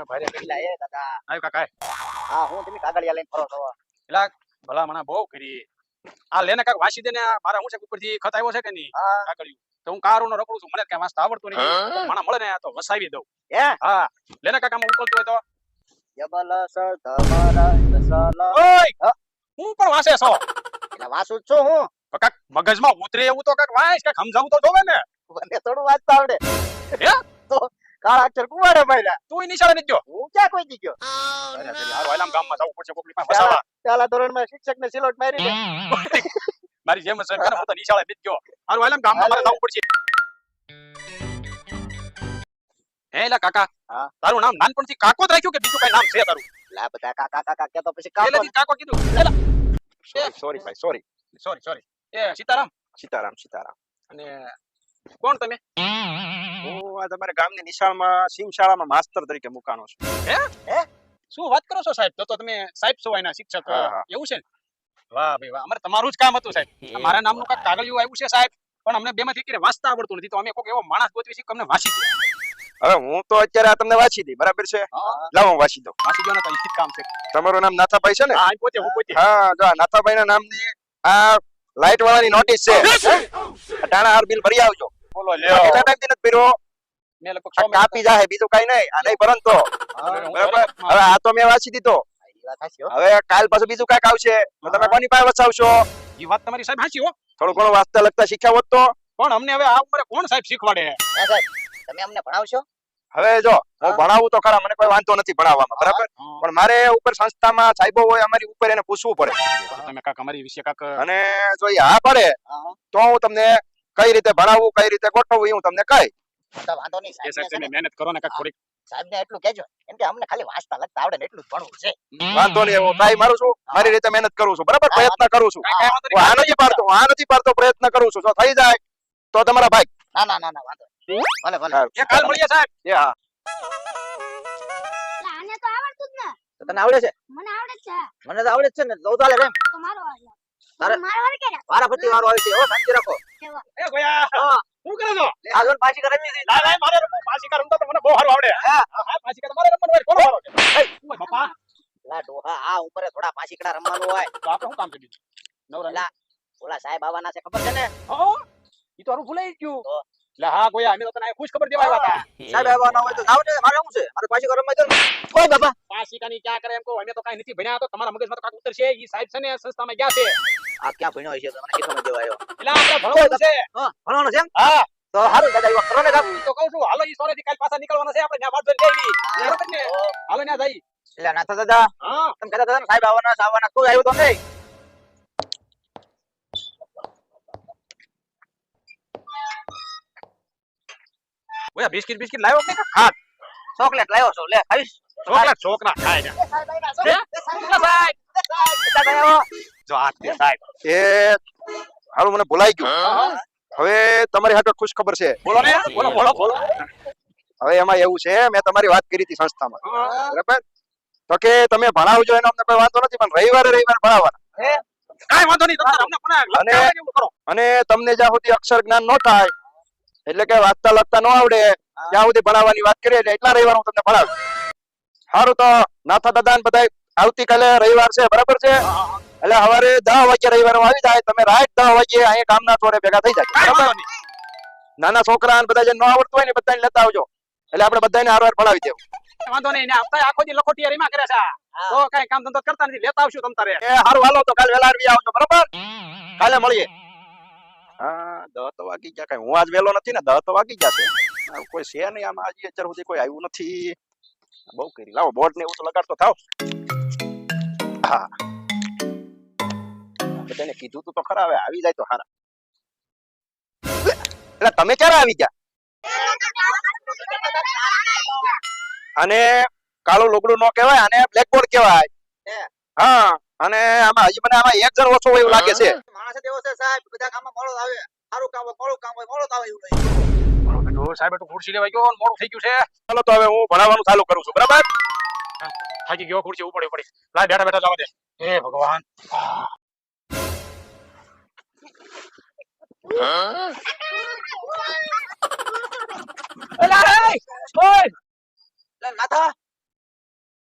હા ભાઈ એટલે એ દાદા. આવ્યો કાકા હા હું તમે કાગળિયા લઈને ફરો છો. એલા ભલા મને બહુ કરી. આ લેને કાક વાસી દે મારા હું છે ઉપરથી ખત આવ્યો છે કે નહીં? હા. તો હું કારો નો રખડું છું. મને કઈ વાંચતા આવડતું નહીં. તો મળે ને તો વસાવી દઉં. હે? હા. લેને કાકા આમાં ઉકલતું હોય તો? જબલ સર ધમર સલ ઓય! હું. પણ વાંચે છો. એટલે વાસુ છું હું. તો કાક મગજમાં ઉતરે એવું તો કાક વાંચ કાક સમજાવું તો જોવે ને. મને થોડું વાંચતા આવડે. હે? તો કાળા અક્ષર કુવાડે માર્યા તું નિશાળે નથી ગયો હું ક્યાં કોઈ દી ગયો અરે અરે હારું હાલ આમ ગામમાં જવું પડશે કોકની પાસે ફસાવા પહેલા ધોરણમાં શિક્ષક ને સિલોટ મારી દે. મારી જેમ છે ને હું તો નિશાળે નથી ગયો. હારું હાલ આમ ગામમાં મારે જવું પડશે. હે લા કાકા હા. તારું નામ નાનપણથી કાકો જ રાખ્યું કે બીજું કઈ નામ છે તારું? લા બધા કાકા કાકા કે તો પછી કાકો કાકો કીધું. સોરી ભાઈ સોરી સોરી સોરી એ સીતારામ. સીતારામ સીતારામ. અને કોણ તમે? ઓ આ તમારા ગામની નિશાળમાં સિમશાળામાં માસ્તર તરીકે મુકાનો છું. શું વાત કરો છો સાહેબ? તો તો તમે સાહેબ છો એના શિક્ષક હા, હા. એવું છે ને? વાહ ભાઈ વાહ અમારે તમારું જ કામ હતું સાહેબ. મારા નામનું કાંઈક કાગળિયું આવ્યું છે સાહેબ પણ અમને બેમાંથી ક્યારે વાંચતા આવડતું નથી તો અમે કોઈક એવો માણસ ગોતવી છે કે અમને વાંચી દે. હવે હું તો અત્યારે આ તમને વાંચી દઈ બરાબર છે? લાવો હું વાંચી દઉં. વાંચી દો ને તો કામ છે. તમારું નામ નાથાભાઈ છે ને? હા પોતે હું પોતે. હા જો નાથાભાઈ ના નામની આ લાઈટ વાળાની નોટિસ છે. આ ટાણા હાર બિલ ભરી આવજો. બોલો આ કેટલા ટાઈમથી નથી ભર્યો? મેં લગભગ આ સો મિનિટ કાપી જાહે બીજું કઈ નહીં. આ નહીં ભરન તો. બરાબર? હવે આ તો મેં વાંચી દીધો. હવે કાલ પાછું બીજું કાંઈક આવશે. તમે કોની પાસે વસાવશો? એ વાત તમારી સાહેબ હાચી હો. થોડું ઘણું વાંચતા લખતા શીખ્યા હોત તો. પણ અમને હવે આ ઉંમરે કોણ સાહેબ શીખવાડે? સાહેબ તમે અમને ભણાવશો? હવે જો હું. ભણાવું તો ખરા મને કોઈ વાંધો નથી ભણાવવામાં બરાબર? પણ મારે ઉપર સંસ્થામાં સાહેબો હોય અમારી ઉપર એને પૂછવું પડે. તમે કાક અમારી વિશે કાક અને જો એ હા પડે તો હું તમને કઈ રીતે ભણાવવું કઈ રીતે ગોઠવવું એ હું તમને કહી. વાંધો નહીં સાહેબ તમે મહેનત કરો ને કાક થોડીક. સાહેબ ને એટલું કેજો એમ કે અમને ખાલી વાંચતા લખતા આવડે ને એટલું ભણવું છે. વાંધો નહીં હું ટ્રાય મારું છું મારી રીતે મહેનત કરું છું બરાબર? પ્રયત્ન કરું છું. હું આ નહીં. નથી પાડતો હું આ નથી પાડતો પ્રયત્ન કરું છું જો થઈ જાય તો તમારા ભાઈ ના ના ના ના વાંધો ભલે ભલે. એ કાલ મળીએ સાહેબ. એ હા. આને તો આવડતું જ ને. તો તને આવડે છે? મને આવડે છે. મને તો આવડે છે ને. તો ચાલે રેમ તો મારો વારો તારે- મારો વાર ક્યારે વારા ફરતી વારો આવી છે. ઓ શાંતિ રાખો. એ ગોયા હા. શું કરે છો? આ જોન પાછી કરે છે ના ના મારે રમવું. પાછી રમતા તો મને બહુ સારું આવડે. હા. હા પાસિકા તો મારે રમવાનું હોય કોણ વારો છે. એ, બાપા? લા ડોહા આ ઉપરે થોડા પાછીકડા રમવાનું હોય. તો આપણે શું કામ કર્યું નવરા લા. ઓલા સાહેબ આવવાના છે ખબર છે ને? હા? ઈ તો હારું ભૂલાઈ ગયું. એટલે હા ગોયા અમે તો તને ખુશ ખબર દેવા આવ્યા હતા સાહેબ આવવાના હોય તો જાવ ને મારે શું છે? મારે પાછી ગરમમાં ને. ઓય બાબા કાની ક્યાં કરે એમ કહો? અમે તો કાઈ નથી ભણ્યા તો તમારા મગજમાં તો કાંઈક ઉતરશે ઈ સાહેબ છે ને સંસ્થામાં ગયા છે. આ ક્યાં ભણ્યો હશે? તમને શીખવા દેવા આવ્યો એટલે આપણે ભણવાનું છે. હા ભણવાનું છે હા. તો હારું દાદા એવા કરો ને કામ. તો કહું છું હાલો ઈ સોરેથી કાલ પાછા નીકળવાના છે આપણે ત્યાં વાત જોઈ બરોબર ને? હાલો ત્યાં જઈએ. એટલે નાથા દાદા. હા. તમે કહેતા દાદા ને સાહેબ આવવાના આવવાના. કોઈ આવ્યો તો નહીં. ઓયા બિસ્કિટ બિસ્કિટ લાવ્યો કે ખા ચોકલેટ લાવ્યો છો. લે ખાઈશ. ચોકલેટ છોકરા ખાય ને હે? હો? જો આ તે સાહેબ. એ હારું મને ભૂલાઈ ગયું. હવે તમારી હાટો ખુશ ખબર છે. બોલો ને. બોલો બોલો બોલો. હવે એમાં એવું છે મેં તમારી વાત કરી હતી સંસ્થામાં. બરાબર? તો કે તમે ભણાવજો એનો અમને કોઈ વાંધો નથી પણ રવિવારે રવિવારે ભણાવવાના. કઈ વાંધો નહીં અમને અને તમને જ્યાં સુધી અક્ષર જ્ઞાન ન થાય એટલે કે વાંચતા લખતા ન આવડે. ત્યાં સુધી ભણાવવાની વાત કરીએ એટલે એટલા રવિવાર હું તમને ભણાવું. સારું તો નાથા દાદા ને બધા આવતીકાલે રવિવાર છે બરાબર છે? એટલે સવારે દસ વાગે રવિવાર આવી જાય તમે રાત દસ વાગે અહીંયા ગામના ચોરે ભેગા થઈ જાય. બરાબર? નાના છોકરા બધા જે ન આવડતું હોય ને બધાને લેતા આવજો. એટલે આપણે બધાને હારવાર ભણાવી દેવું. વાંધો નહીં ને આપણે આખો દી લખોટી રીમાં કરે છે તો કઈ કામ ધંધો કરતા નથી લેતા આવશું તમ તારે. એ હારું હાલો તો કાલે વેલા આવી આવજો બરાબર? કાલે મળીએ. હા દસ તો વાગી ગયા. કઈ હું આજ વેલો નથી ને દસ તો વાગી ગયા છે. કોઈ છે નહીં આમાં આજે અત્યાર સુધી કોઈ આવ્યું નથી. બહુ કરી. લાવો બોર્ડ ને એવું તો લગાડતો થાવ. હા. બધાને કીધું તું તો ખરા હવે આવી જાય તો હારા. એટલે તમે ક્યારે આવી ગયા? અને કાળું લુગડું નો કહેવાય અને બ્લેકબોર્ડ કહેવાય. હે. અને આમાં હજી મને આમાં એક જણ ઓછો હોય એવું લાગે છે. માણસ જ છે સાહેબ બધા કામમાં મોડો આવે. સારું કામ હોય મોડું કામ હોય મોડો આવે એવું લાગે સાહેબ ખુરશી લેવાઈ મોડું થઈ છે. ચાલો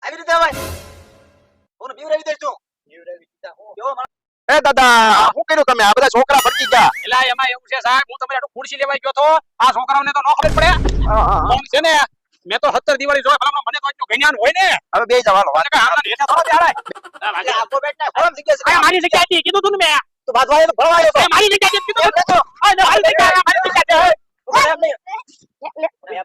આવી રીતે આવે હું બીવરાવી દેજો નાથા દાદા શું કર્યું તમે આ બધા છોકરા ભટકી ગયા એટલે એમાં એવું છે સાહેબ હું તમારે ખુરશી લેવા ગયો તો આ છોકરાઓને તો ન ખબર પડે કોણ છે ને મેં તો 17 દિવાળી જોઈ ભલા મને તો જ્ઞાન હોય ને હવે બે જવાનો મારી જગ્યા હતી કીધું તું ને મેં તો બાજવા તો ભણવા આવ્યો તો. મારી જગ્યા હતી કીધું તું. આ ના, મારી જગ્યા આ મારી જગ્યા. બે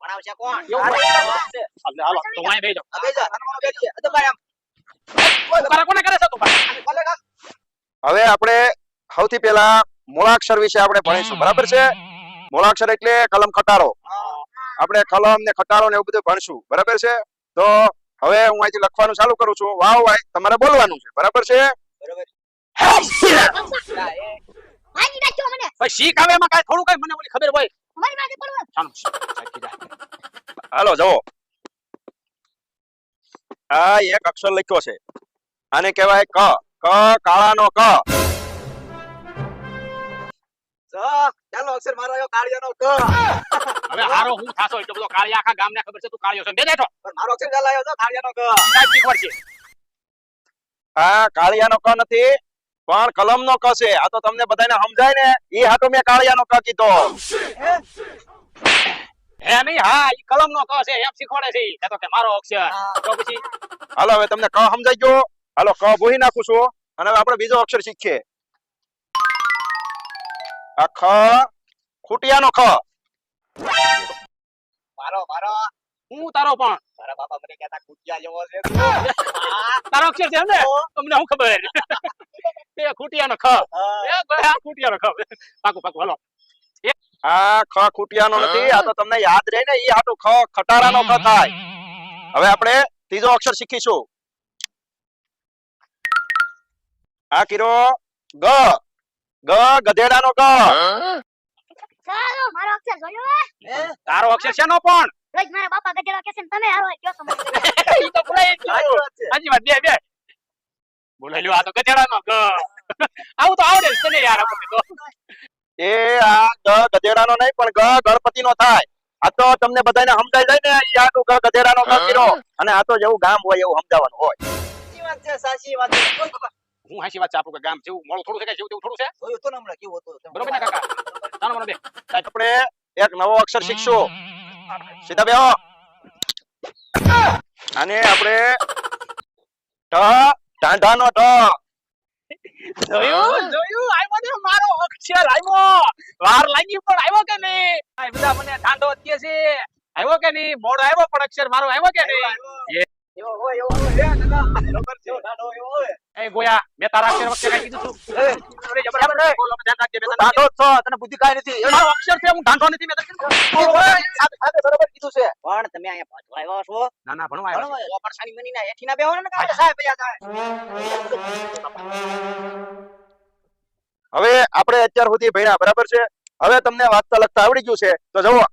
ભણાવશે કોણ. હાલે, હાલો તો બે જા, નાનો છે. ભાઈ આમ. હવે આપણે સૌથી પહેલા મૂળાક્ષર વિશે આપણે ભણીશું. બરાબર છે? મૂળાક્ષર એટલે કલમ ખટારો. આપણે કલમ ને ખટારો ને એવું બધું ભણશું. બરાબર છે? તો હવે હું અહીંથી લખવાનું ચાલુ કરું છું. વાવ વાય તમારે બોલવાનું છે. બરાબર છે. હાલો જુઓ. આ એક અક્ષર લખ્યો છે. આને કહેવાય ક. ક કાળાનો ક. ચાલો અક્ષર મારો આવ્યો કાળિયાનો ક. હવે હારો હું થાશો એટલો બધો કાળિયા આખા ગામને ખબર છે તું કાળિયો છે. બે બેઠો. પણ મારો અક્ષર ચાલ આવ્યો તો કાળિયાનો ક. આ કાળિયાનો ક નથી પણ કલમનો ક છે. આ તો તમને બધાને સમજાય ને. એ હાટો મેં કાળિયાનો ક કીધો. હે નહીં હા ઈ કલમ નો ક છે એમ શીખવાડે છે ઈ. તો કે મારો અક્ષર. હા. તો પછી? હાલો હવે તમને ક સમજાઈ ગયો? હાલો ક ભૂહી નાખું છું અને હવે આપણે બીજો અક્ષર શીખીએ. આ ખ ખૂટિયાનો ખ. મારો મારો. હું તારો પણ? મારા બાપા મને કહેતા કુટિયા જેવો છે. તારો અક્ષર છે ને? તમને શું ખબર? એ ખૂટિયાનો ખ. એ ભાઈ આ ખૂટિયાનો ખ. પાકું પાકું હાલો. આ ખ ખૂટિયાનો નથી આ તો તમને યાદ રહે ને ઈ હાટું ખ ખટારાનો ખ થાય. હવે આપણે ત્રીજો અક્ષર શીખીશું. આ કિરો ગ. ગ ગધેડાનો ગ. ચાલો મારો અક્ષર જોયો હે? તારો અક્ષર શેનો પણ? રોજ મારા બાપા ગધેડો કહે છે ને તમે હારો કયો છો ઈ તો ભૂલાઈ જ હાજી વાત છે. બે બે. લ્યો આ તો ગધેડાનો ગ. આવું તો આવડે છે ને યાર આપણે તો. એ આ ગ ગધેડાનો નહીં પણ ગ ગણપતિનો થાય. આ તો તમને બધાને સમજાઈ જાય ને હાટું ગ ગધેડાનો ગ કીરો અને આ તો જેવું ગામ હોય એવું સમજાવવાનું હોય. સાચી વાત છે સાચી વાત છે. હું હાસી વાત છે આપણું કે ગામ જેવું મોડું થોડું છે કે જેવું તેવું થોડું છે? જોયું તો હમણાં કેવું હતું બરોબર ને કાકા? ચાલો મને બે આપણે એક નવો અક્ષર શીખશું. સીધા બેહો. અને આપણે ટ ટાંઢાનો ટ જોયું? જોયું? આવ્યો ને મારો અક્ષર આવ્યો વાર લાગી પણ આવ્યો કે નહીં? આ બધા મને ઠાંડો અત્યારે છે. આવ્યો કે નહીં? મોડો આવ્યો પણ અક્ષર મારો આવ્યો કે નહીં? હવે આપડે અત્યાર સુધી ભણ્યા બરાબર છે હવે તમને વાંચતા લખતા આવડી ગયું છે તો જુઓ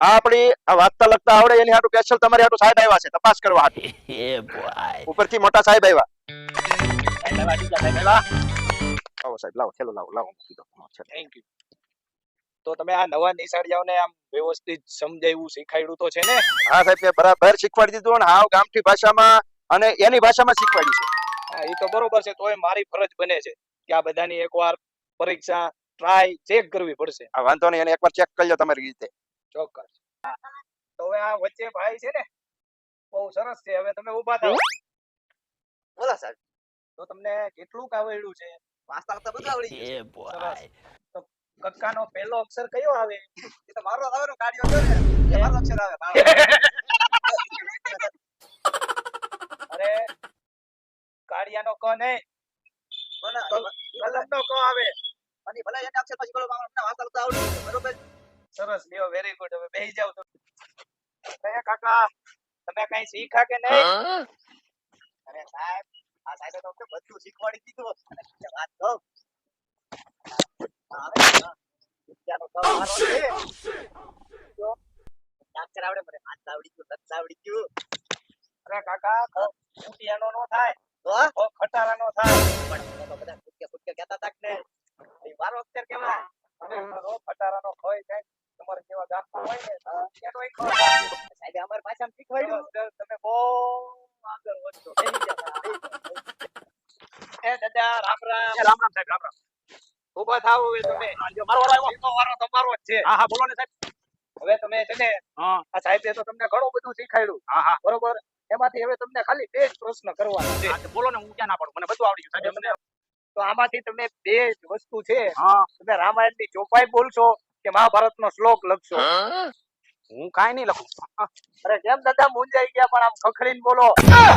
આ આપણી આ વાંચતા લખતા આવડે એની હાટુ સ્પેશિયલ તમારી હાટુ સાહેબ આવ્યા છે તપાસ કરવા હાટુ. ઉપરથી મોટા સાહેબ આવ્યા. આવો સાહેબ લાવો થેલો લાવો લાવો મૂકી દો. થેન્ક યુ તો તમે આ નવા નિશાળિયાઓને આમ વ્યવસ્થિત સમજાવ્યું શીખાડ્યું તો છે ને? હા સાહેબ મેં બરાબર શીખવાડી દીધું અને હાવ ગામઠી ભાષામાં અને એની ભાષામાં શીખવાડ્યું છે. હા, એ તો બરોબર છે તોય મારી ફરજ બને છે કે આ બધાની એકવાર પરીક્ષા ટ્રાય ચેક કરવી પડશે. આ વાંધો નહીં એને એકવાર ચેક કરી લો તમારી રીતે. ચોક્કસ. તો હવે આ વચ્ચે ભાઈ છે ને બહુ સરસ છે. હવે તમે ઊભા થાઓ. બોલો સાહેબ તો તમને કેટલું આવડ્યું છે? વાંચતા તો બધું આવડી ગયું સરસ. તો કક્કાનો પહેલો અક્ષર કયો આવે? એ તો મારો આવે ને કાઢ્યો છે. ને એ મારો અક્ષર આવે. અરે કાળિયાનો ક નહીં કલમ નો ક આવે. અને ભલે એને અક્ષર પછી બોલો અમને વાંચતા લખતા આવડી બરોબર? સરસ લ્યો વેરી ગુડ હવે બેહી જાવ તો કયા કાકા? તમે કઈ શીખા કે નહીં? અરે સાહેબ આ સાહેબે તો અમને બધું શીખવાડી દીધું. અને વાત કહું. આવે ને, વિદ્યાનો તો મારો છે. જો, આવડે મને હાથ આવડી ગયું લત આવડી ગયું. અરે કાકા ખૂટિયાનો નો થાય. તો ખટારા ખટારાનો થાય. પણ તો બધા ફૂટકે ફૂટકે કહેતા હતા કે ને, એ મારો અક્ષર કેવા અને રો ખટારાનો ખોય જાય તમારે જેવા ગામમાં હોય ને એનોય ખોય. સાહેબે અમારી ભાષામાં શીખવાડ્યું તમે બહુ આગળ વધશો. એ દાદા રામ રામ. રામ રામ સાહેબ રામ રામ. ઊભા થાવ હવે તમે. મારો વારો આવ્યો. વારો તમારો જ છે. હા હા બોલો ને સાહેબ. હવે તમે છે ને હા. આ સાહેબે તો તમને ઘણું બધું શીખવાડ્યું. હા હા. બરોબર? એમાંથી હવે તમને ખાલી બે જ પ્રશ્ન કરવાના છે. હા, બોલો ને હું ક્યાં ના પાડું? મને બધું આવડી ગયું સાહેબ. તો આમાંથી તમે બે જ વસ્તુ છે. હા. તમે રામાયણની ચોપાઈ બોલશો. કે મહાભારતનો શ્લોક લખશો હું કાંઈ નહીં લખું અરે કેમ દાદા મુંજાઈ ગયા પણ આમ ખખડીને બોલો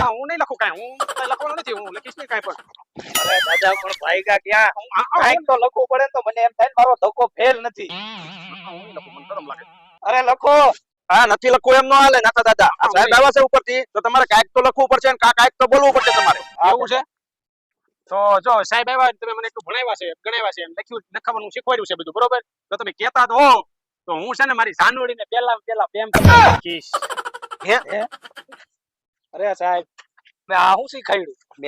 હું નહીં લખું કાંઈ હું લખવાનું નથી હું લખીશ નહીં કાંઈ પણ અરે દાદા પણ ભાઈગા હા, કાંઈક તો લખવું પડે તો મને એમ થાય મારો ધક્કો ફેલ નથી હું નહીં લખું મને શરમ લાગે અરે લખો હા નથી લખવું એમ ન હાલે નાતા દાદા સાહેબ આવ્યા છે ઉપરથી તો તમારે કાંઈક તો લખવું પડશે ને કાંઈક તો બોલવું પડશે તમારે આવું છે તો જો સાહેબ આવ્યા તમે મને એટલું ભણાવ્યા છે ગણાવ્યા છે એમ લખ્યું લખાવાનું શીખવાડ્યું છે બધું બરોબર? તો તમે કહેતા તો હો તો હું છે ને મારી સાનવડીને પહેલા ને પહેલા પ્રેમ કરવા રાખીશ અરે સાહેબ મેં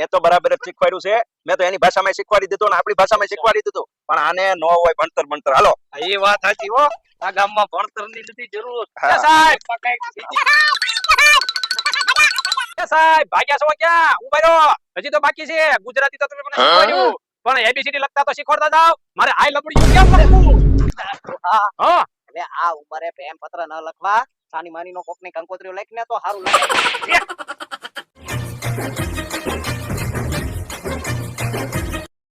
આ તો બરાબર જ શીખવાડ્યું છે. મેં તો એની ભાષામાં શીખવાડી દીધું ને આપણી ભાષામાં શીખવાડી દીધું. પણ આને ન હોય ભણતર ભણતર. હાલો. એ વાત સાચી હો. આ ગામમાં ભણતરની નથી જરૂર સાહેબ સાહેબ ભાગ્યા છો ક્યાં? ઊભા રહ્યો હજી તો બાકી છે. ગુજરાતી તો તમે મને શીખવાડ્યું. પણ એબીસીડી લખતા તો શીખવાડતા જાવ મારે આઈ લબડી કેમ લખવું હા. હા. હવે આ ઉંમરે પ્રેમ પત્ર ન લખવા. સાની માની નો કોકની કંકોત્રીઓ લખીને તો સારું લાગે.